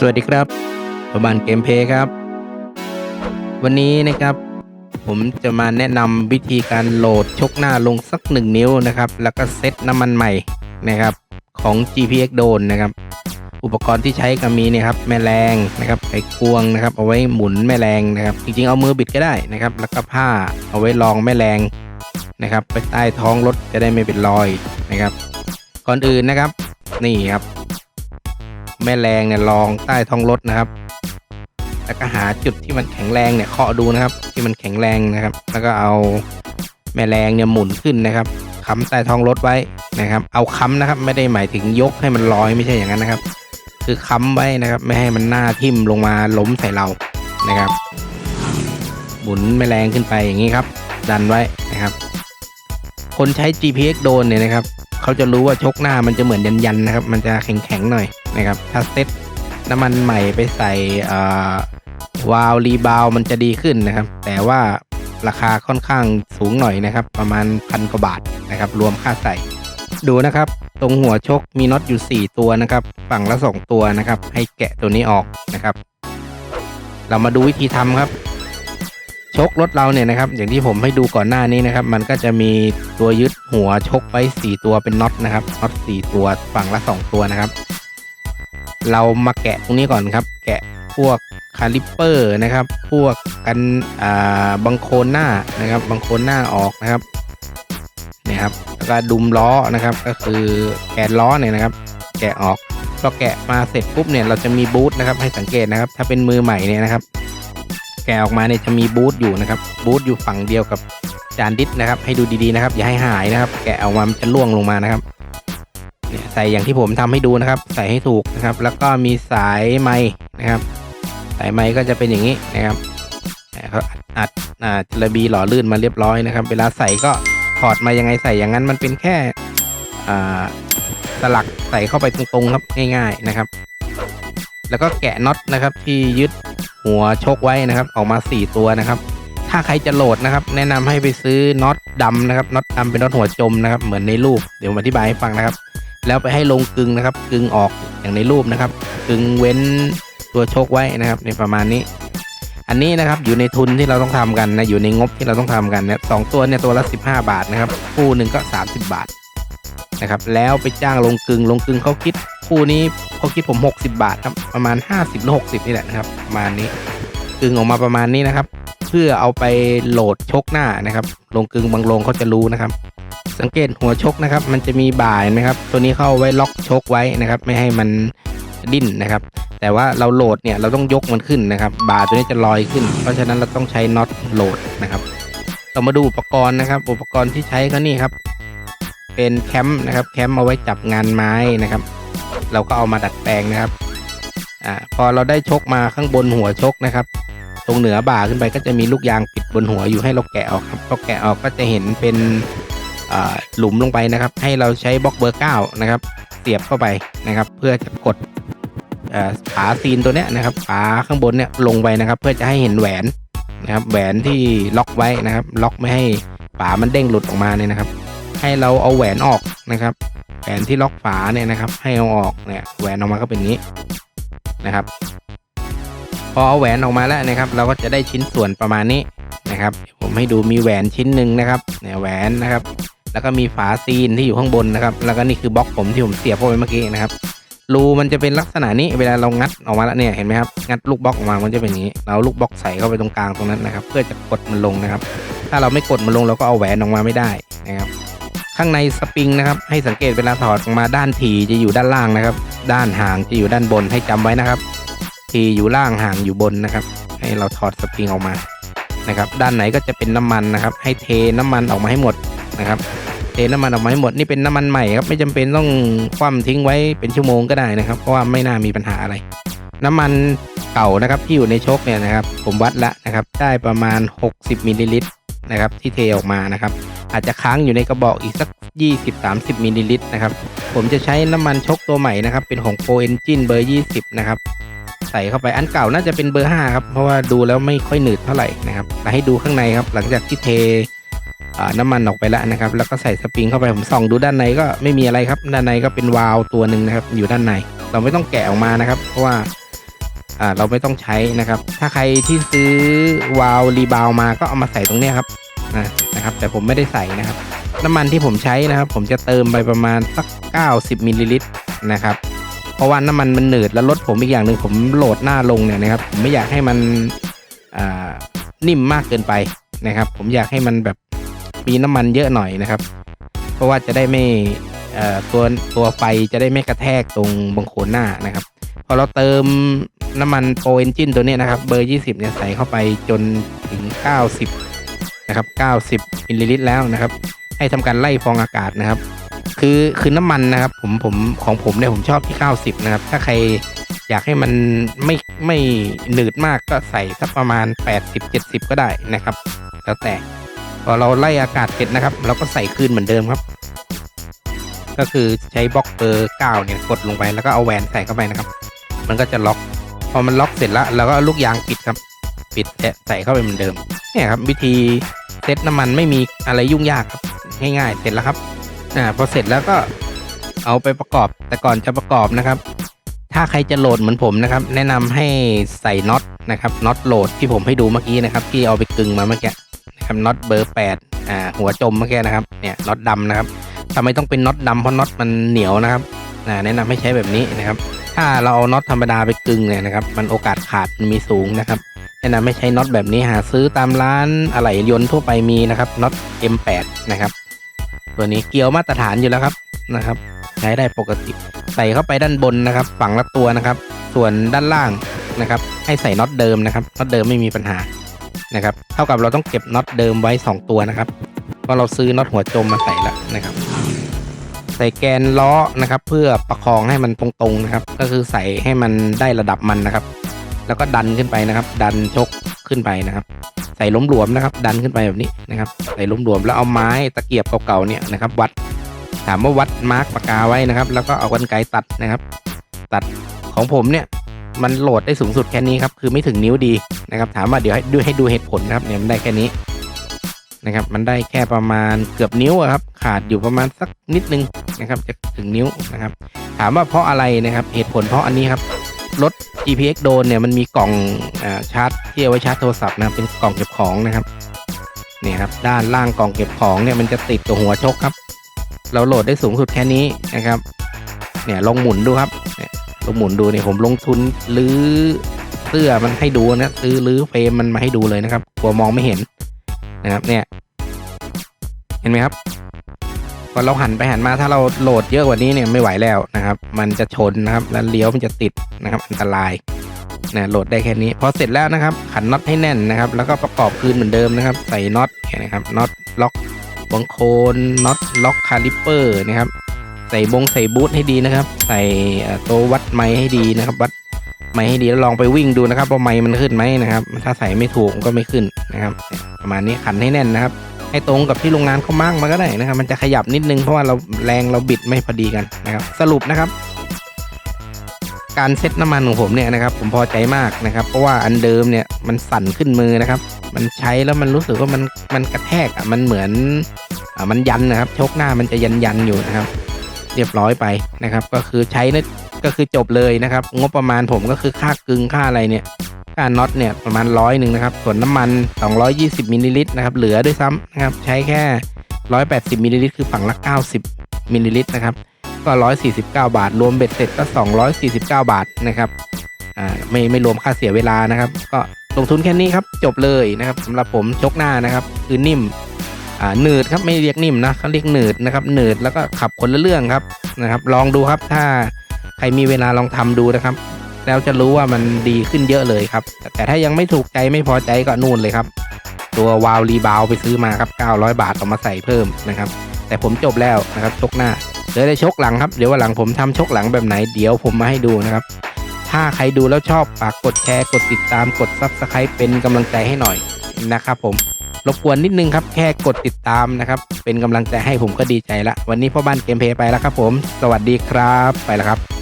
สวัสดีครับประบานเกมเพย์ครับ วันนี้นะครับ ผมจะมาแนะนำวิธีการโหลดชกหน้าลงสักหนึ่งนิ้วนะครับ แล้วก็เซตน้ำมันใหม่นะครับของ GPX Don นะครับ อุปกรณ์ที่ใช้ก็มีนะครับแม่แรงนะครับไขควงนะครับ เอาไว้หมุนแม่แรงนะครับ จริงๆเอามือบิดก็ได้นะครับ แล้วก็ผ้าเอาไว้รองแม่แรงนะครับ ไปใต้ท้องรถจะได้ไม่เป็นรอยนะครับ ก่อนอื่นนะครับ นี่ครับ แม่แรงเนี่ยรองใต้ท้องรถนะครับ แล้วก็หาจุดที่มันแข็งแรงเนี่ยเคาะดูนะครับ ที่มันแข็งแรงนะครับ แล้วก็เอาแม่แรงเนี่ยหมุนขึ้นนะครับค้ำใต้ท้องรถไว้นะครับ เอาค้ำนะครับ ไม่ได้หมายถึงยกให้มันลอยไม่ใช่อย่างนั้นนะครับ คือค้ำไว้นะครับ ไม่ให้มันหน้าทิ่มลงมาล้มใส่เรานะครับหมุนแม่แรงขึ้นไปอย่างนี้ครับ ดันไว้นะครับ คนใช้ GPX โดนเนี่ยนะครับ เขาจะรู้ว่าชกหน้ามันจะเหมือนยันๆนนะครับ มันจะแข็งๆหน่อยนะครับ ถ้าเซ็ตน้ำมันใหม่ไปใส่วาลรีบาวมันจะดีขึ้นนะครับ แต่ว่าราคาค่อนข้างสูงหน่อยนะครับ ประมาณพันกว่าบาทนะครับ รวมค่าใส่ ดูนะครับ ตรงหัวชกมีน็อตอยู่ 4 ตัวนะครับ ฝั่งละ 2 ตัวนะครับ ให้แกะตัวนี้ออกนะครับ เรามาดูวิธีทำครับ ชกรถเราเนี่ยนะครับ อย่างที่ผมให้ดูก่อนหน้านี้นะครับ มันก็จะมีตัวยึดหัวชกไว้ 4 ตัวเป็นน็อตนะครับน็อต4ตัวฝั่งละ 2 ตัวนะครับ เรามาแกะตรงนี้ก่อนครับ แกะพวกคาลิปเปอร์นะครับ พวกกันอ่าบังโคนหน้านะครับบังโคนหน้าออกนะครับเนี่ยครับแล้วก็ดุมล้อนะครับ ก็คือแกนล้อเนี่ยนะครับ แกะออกพอแกะมาเสร็จปุ๊บเนี่ยเราจะมีบูทนะครับ ให้สังเกตนะครับ ถ้าเป็นมือใหม่เนี่ยนะครับ แกะออกมาเนี่ยจะมีบูทอยู่นะครับบูทอยู่ฝั่งเดียวกับจานดิสนะครับ ให้ดูดีๆนะครับ อย่าให้หายนะครับ แกะออกมามันจะล่วงลงมานะครับเนี่ยใส่อย่างที่ผมทำให้ดูนะครับ ใส่ให้ถูกนะครับ แล้วก็มีสายไม้นะครับ สายไม้ก็จะเป็นอย่างนี้นะครับเขาอัดอ่าจระบีหล่อลื่นมาเรียบร้อยนะครับ เวลาใส่ก็ถอดมายังไงใส่อย่างนั้นมันเป็นแค่อ่าสลักใส่เข้าไปตรงๆครับง่าย ๆนะครับ แล้วก็แกะน็อตนะครับที่ยึด หัวชกไว้นะครับ ออกมา 4 ตัวนะครับ ถ้าใครจะโหลดนะครับ แนะนำให้ไปซื้อน็อตดำนะครับน็อตดำเป็นน็อตหัวจมนะครับ เหมือนในรูปเดี๋ยวผมอธิบายให้ฟังนะครับ แล้วไปให้ลงกึงนะครับ กึงออกอย่างในรูปนะครับ กึงเว้นตัวชคไว้นะครับ ในประมาณนี้ อันนี้นะครับอยู่ในทุนที่เราต้องทำกันนะอยู่ในงบที่เราต้องทำกันเนี่ยสองตัวเนี่ยตัวละ 15 บาทนะครับคู่หนึ่งก็ 30 บาท นะครับแล้วไปจ้างลงกึงลงกึงเขาคิดคู่นี้เขาคิดผม 60 บาทครับประมาณ 50หรือ60 นี่แหละนะครับประมาณนี้กึงออกมาประมาณนี้นะครับ เพื่อเอาไปโหลดชกหน้านะครับ ลงกึงบางลงเขาจะรู้นะครับ สังเกตหัวชกนะครับ มันจะมีบ่ายนะครับ ตัวนี้เข้าไว้ล็อกชกไว้นะครับ ไม่ให้มันดิ้นนะครับ แต่ว่าเราโหลดเนี่ยเราต้องยกมันขึ้นนะครับ บ่าตัวนี้จะลอยขึ้น เพราะฉะนั้นเราต้องใช้น็อตโหลดนะครับ เรามาดูอุปกรณ์นะครับ อุปกรณ์ที่ใช้ก็นี่ครับ เป็นแคมป์นะครับแคมป์เอาไว้จับงานไม้นะครับ เราก็เอามาดัดแปลงนะครับอ่าพอเราได้ชกมาข้างบนหัวชกนะครับ ตรงเหนือบ่าขึ้นไปก็จะมีลูกยางปิดบนหัวอยู่ให้เราแกะออกครับพอแกะออกก็จะเห็นเป็นหลุมลงไปนะครับ ให้เราใช้บล็อกเบอร์เก้านะครับเสียบเข้าไปนะครับ เพื่อจะกดฝาซีนตัวเนี้ยนะครับฝาข้างบนเนี่ยลงไปนะครับ เพื่อจะให้เห็นแหวนนะครับ แหวนที่ล็อกไว้นะครับ ล็อกไม่ให้ฝามันเด้งหลุดออกมาเนี่ยนะครับ ให้เราเอาแหวนออกนะครับ แหวนที่ล็อกฝาเนี่ยนะครับ ให้เอาออกเนี่ยแหวนออกมาก็เป็นนี้นะครับ พอเอาแหวนออกมาแล้วนะครับ เราก็จะได้ชิ้นส่วนประมาณนี้นะครับ ผมให้ดูมีแหวนชิ้นหนึ่งนะครับเนี่ยแหวนนะครับ แล้วก็มีฝาซีนที่อยู่ข้างบนนะครับ แล้วก็นี่คือบล็อกผมที่ผมเสียบเข้าไปเมื่อกี้นะครับรูมันจะเป็นลักษณะนี้เวลาเรางัดออกมาแล้วเนี่ยเห็นไหมครับงัดลูกบล็อกออกมามันจะเป็นอย่างนี้ เราลูกบล็อกใส่เข้าไปตรงกลางตรงนั้นนะครับ เพื่อจะกดมันลงนะครับ ถ้าเราไม่กดมันลงเราก็เอาแหวนออกมาไม่ได้นะครับ ข้างในสปริงนะครับ ให้สังเกตเวลาถอดออกมาด้านทีจะอยู่ด้านล่างนะครับ ด้านห่างจะอยู่ด้านบนให้จำไว้นะครับ ทีอยู่ล่างห่างอยู่บนนะครับ ให้เราถอดสปริงออกมานะครับ ด้านไหนก็จะเป็นน้ำมันนะครับ ให้เทน้ำมันออกมาให้หมดนะครับ เทน้ำมันออกมาให้หมดนี่เป็นน้ำมันใหม่ครับ ไม่จำเป็นต้องคว่ำทิ้งไว้เป็นชั่วโมงก็ได้นะครับ เพราะว่าไม่น่ามีปัญหาอะไร น้ำมันเก่านะครับที่อยู่ในโชคเนี่ยนะครับ ผมวัดล้วนะครับ ได้ประมาณ 60มิลลิลิตร นะครับที่เทออกมานะครับ อาจจะค้างอยู่ในกระบอกอีกสัก 20-30มิลลิลิตรนะครับ ผมจะใช้น้ำมันชกตัวใหม่นะครับ เป็นของ Pro Engine เบอร์ 20 นะครับ ใส่เข้าไปอันเก่าน่าจะเป็นเบอร์ 5 ครับ เพราะว่าดูแล้วไม่ค่อยหนืดเท่าไหร่นะครับแต่ให้ดูข้างในครับ หลังจากที่เทน้ำมันออกไปแล้วนะครับ แล้วก็ใส่สปริงเข้าไปผมส่องดูด้านในก็ไม่มีอะไรครับ ด้านในก็เป็นวาล์วตัวหนึ่งนะครับ อยู่ด้านใน เราไม่ต้องแกะออกมานะครับ เพราะว่า เราไม่ต้องใช้นะครับ ถ้าใครที่ซื้อวาล์วรีบาวมาก็เอามาใส่ตรงนี้ครับนะครับ แต่ผมไม่ได้ใส่นะครับ น้ำมันที่ผมใช้นะครับ ผมจะเติมไปประมาณสัก 90มิลลิลิตรนะครับเพราะว่าน้ำมันมันหนืดแล้วรถผมอีกอย่างหนึ่งผมโหลดหน้าลงเนี่ยนะครับผมไม่อยากให้มันอ่านิ่มมากเกินไปนะครับ ผมอยากให้มันแบบมีน้ำมันเยอะหน่อยนะครับ เพราะว่าจะได้ไม่เอ่อตัวตัวไฟจะได้ไม่กระแทกตรงบังโคลนหน้านะครับ พอเราเติม น้ำมันโปรเอนจินตัวนี้นะครับ เบอร์ 20 เนี่ยใส่เข้าไปจนถึง 90 นะครับ 90มิลลิลิตรแล้วนะครับ ให้ทำการไล่ฟองอากาศนะครับ คือคือน้ำมันนะครับ ผมผมของผมเนี่ยผมชอบที่ 90 นะครับ ถ้าใครอยากให้มันไม่ไม่หนืดมากก็ใส่สักประมาณ 80 70 ก็ได้นะครับ แล้วแต่พอเราไล่อากาศเสร็จนะครับ เราก็ใส่คืนเหมือนเดิมครับ ก็คือใช้บล็อกเบอร์9เนี่ยกดลงไปแล้วก็เอาแหวนใส่เข้าไปนะครับ มันก็จะล็อก พอมันล็อกเสร็จแล้วเราก็เอาลูกยางปิดครับ ปิดและใส่เข้าไปเหมือนเดิมเนี่ยครับ วิธีเซตน้ำมันไม่มีอะไรยุ่งยากครับง่ายๆเสร็จแล้วครับอ่าพอเสร็จแล้วก็เอาไปประกอบ แต่ก่อนจะประกอบนะครับ ถ้าใครจะโหลดเหมือนผมนะครับ แนะนำให้ใส่น็อตนะครับน็อตโหลดที่ผมให้ดูเมื่อกี้นะครับ ที่เอาไปกึงมาเมื่อกี้นะครับน็อตเบอร์แปดอ่าหัวจมเมื่อกี้นะครับเนี่ยน็อตดำนะครับทำไมต้องเป็นน็อตดำเพราะน็อตมันเหนียวนะครับ อ่าแนะนำให้ใช้แบบนี้นะครับ ถ้าเราเอาน็อตธรรมดาไปกึงเนี่ยนะครับ มันโอกาสขาดมันมีสูงนะครับ แนะนำให้ใช้น็อตแบบนี้หาซื้อตามร้านอะไหล่ยนต์ทั่วไปมีนะครับน็อต M8 นะครับ ตัวนี้เกลียวมาตรฐานอยู่แล้วครับนะครับ ใช้ได้ปกติใส่เข้าไปด้านบนนะครับ ฝั่งละตัวนะครับ ส่วนด้านล่างนะครับ ให้ใส่น็อตเดิมนะครับน็อตเดิมไม่มีปัญหานะครับ เท่ากับเราต้องเก็บน็อตเดิมไว้ 2 ตัวนะครับเพราะเราซื้อน็อตหัวจมมาใส่แล้วนะครับ ใส่แกนล้อนะครับ เพื่อประคองให้มันตรงๆนะครับ ก็คือใส่ให้มันได้ระดับมันนะครับ แล้วก็ดันขึ้นไปนะครับ ดันชกขึ้นไปนะครับ ใส่ล้มหลวมนะครับ ดันขึ้นไปแบบนี้นะครับ ใส่ล้มหลวมแล้วเอาไม้ตะเกียบเก่าๆเนี่ยนะครับ วัด ถามว่าวัดมาร์กปากกาไว้นะครับ แล้วก็เอากรรไกรตัดนะครับ ตัดของผมเนี่ยมันโหลดได้สูงสุดแค่นี้ครับ คือไม่ถึงนิ้วดีนะครับ ถามว่าเดี๋ยวให้ดูให้ดูเหตุผลนะครับ เนี่ยมันได้แค่นี้นะครับ มันได้แค่ประมาณเกือบนิ้วครับ ขาดอยู่ประมาณสักนิดนึง นะครับจะถึงนิ้วนะครับ ถามว่าเพราะอะไรนะครับเหตุผลเพราะอันนี้ครับรถ GPX โดนเนี่ยมันมีกล่องอชาร์จที่เอาไว้ชาร์จโทรศัพท์นะเป็นกล่องเก็บของนะครับเนี่ยครับด้านล่างกล่องเก็บของเนี่ยมันจะติดตัวหัวชกครับ เราโหลดได้สูงสุดแค่นี้นะครับเนี่ยลองหมุนดูครับเนี่ยลองหมุนดูเนี่ยผมลงทุนรื้อเสื้อมันให้ดูนะซื้อรื้อเฟรมมันมาให้ดูเลยนะครับกลัวมองไม่เห็นนะครับเนี่ยเห็นไหมครับ พอเราหันไปหันมาถ้าเราโหลดเยอะกว่านี้เนี่ยไม่ไหวแล้วนะครับ มันจะชนนะครับแล้วเลี้ยวมันจะติดนะครับ อันตรายนะโหลดได้แค่นี้พอเสร็จแล้วนะครับ ขันน็อตให้แน่นนะครับ แล้วก็ประกอบคืนเหมือนเดิมนะครับ ใส่น็อตนะครับน็อตล็อกบังโคนน็อตล็อกคาลิปเปอร์นะครับใส่บงใส่บูทให้ดีนะครับ ใส่ตัววัดไม้ให้ดีนะครับ วัดไม้ให้ดีแล้วลองไปวิ่งดูนะครับว่าไม้มันขึ้นไหมนะครับ ถ้าใส่ไม่ถูกก็ไม่ขึ้นนะครับ ประมาณนี้ขันให้แน่นนะครับ ให้ตรงกับที่โรงงานเขามาร์กมาก็ได้นะครับ มันจะขยับนิดนึงเพราะว่าเราแรงเราบิดไม่พอดีกันนะครับ สรุปนะครับ การเซ็ตน้ำมันของผมเนี่ยนะครับ ผมพอใจมากนะครับ เพราะว่าอันเดิมเนี่ยมันสั่นขึ้นมือนะครับ มันใช้แล้วมันรู้สึกว่ามันมันกระแทกอะมันเหมือนอ่ามันยันนะครับชกหน้ามันจะยันยันอยู่นะครับ เรียบร้อยไปนะครับ ก็คือใช้นี่ยก็คือจบเลยนะครับ งบประมาณผมก็คือค่ากึงค่าอะไรเนี่ย ค่าน็อตเนี่ยประมาณร้อยหนึ่งนะครับ ส่วนน้ำมัน 220มิลลิลิตรนะครับ เหลือด้วยซ้ำนะครับ ใช้แค่ 180มิลลิลิตรคือฝั่งละ 90มิลลิลิตรนะครับ ก็ 149 บาท รวมเบ็ดเสร็จก็ 249 บาทนะครับอ่าไม่ไม่รวมค่าเสียเวลานะครับ ก็ลงทุนแค่นี้ครับ จบเลยนะครับสำหรับผมชกหน้านะครับ คือนิ่มอ่าหนืดครับไม่เรียกนิ่มนะเขาเรียกหนืดนะครับหนืดแล้วก็ขับคนละเรื่องครับนะครับ ลองดูครับถ้าใครมีเวลาลองทำดูนะครับ แล้วจะรู้ว่ามันดีขึ้นเยอะเลยครับ แต่ถ้ายังไม่ถูกใจไม่พอใจก็นู่นเลยครับ ตัววาลรีบาวไปซื้อมาครับ 900 บาทเอามาใส่เพิ่มนะครับ แต่ผมจบแล้วนะครับชกหน้าเดี๋ยวได้ชกหลังครับเดี๋ยววันหลังผมทำชกหลังแบบไหนเดี๋ยวผมมาให้ดูนะครับ ถ้าใครดูแล้วชอบฝากกดแชร์กดติดตามกด Subscribe เป็นกำลังใจให้หน่อยนะครับผมรบกวนนิดนึงครับแค่กดติดตามนะครับ เป็นกำลังใจให้ผมก็ดีใจละวันนี้พ่อบ้านเกมเพย์ไปแล้วครับผม สวัสดีครับไปแล้วครับ